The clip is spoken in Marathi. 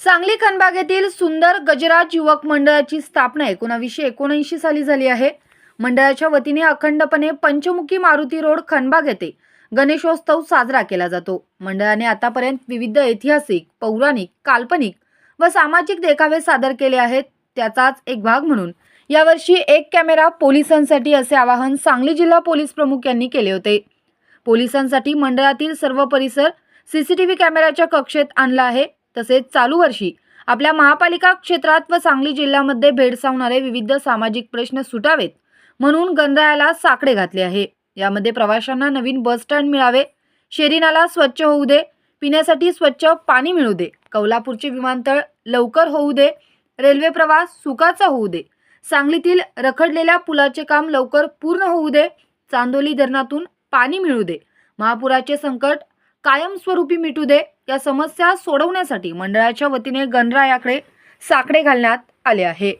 सांगली खनबागेतील सुंदर गजराज युवक मंडळाची स्थापना एकोणावीसशे एकोणऐंशी साली झाली आहे. मंडळाच्या वतीने अखंडपणे पंचमुखी मारुती रोड खनबाग येथे गणेशोत्सव साजरा केला जातो. मंडळाने आतापर्यंत विविध ऐतिहासिक पौराणिक काल्पनिक व सामाजिक देखावे सादर केले आहेत. त्याचाच एक भाग म्हणून यावर्षी एक कॅमेरा पोलिसांसाठी असे आवाहन सांगली जिल्हा पोलीस प्रमुख यांनी केले होते. पोलिसांसाठी मंडळातील सर्व परिसर सीसीटीव्ही कॅमेऱ्याच्या कक्षेत आणला आहे. तसेच चालू वर्षी आपल्या महापालिका क्षेत्रात व सांगली जिल्ह्यामध्ये भेडसावणारे विविध सामाजिक प्रश्न सुटावेत म्हणून गणरायाला साकडे घातले आहे. यामध्ये प्रवाशांना नवीन बस स्टँड मिळावे शेरीनाला स्वच्छ होऊ दे पिण्यासाठी स्वच्छ पाणी मिळू दे कौलापूरचे विमानतळ लवकर होऊ दे रेल्वे प्रवास सुखाचा होऊ दे सांगलीतील रखडलेल्या पुलाचे काम लवकर पूर्ण होऊ दे चांदोली धरणातून पाणी मिळू दे महापुराचे संकट कायमस्वरूपी मिटू दे या समस्या सोडवण्यासाठी मंडळाच्या वतीने गणरायाकडे साकडे घालण्यात आले आहे.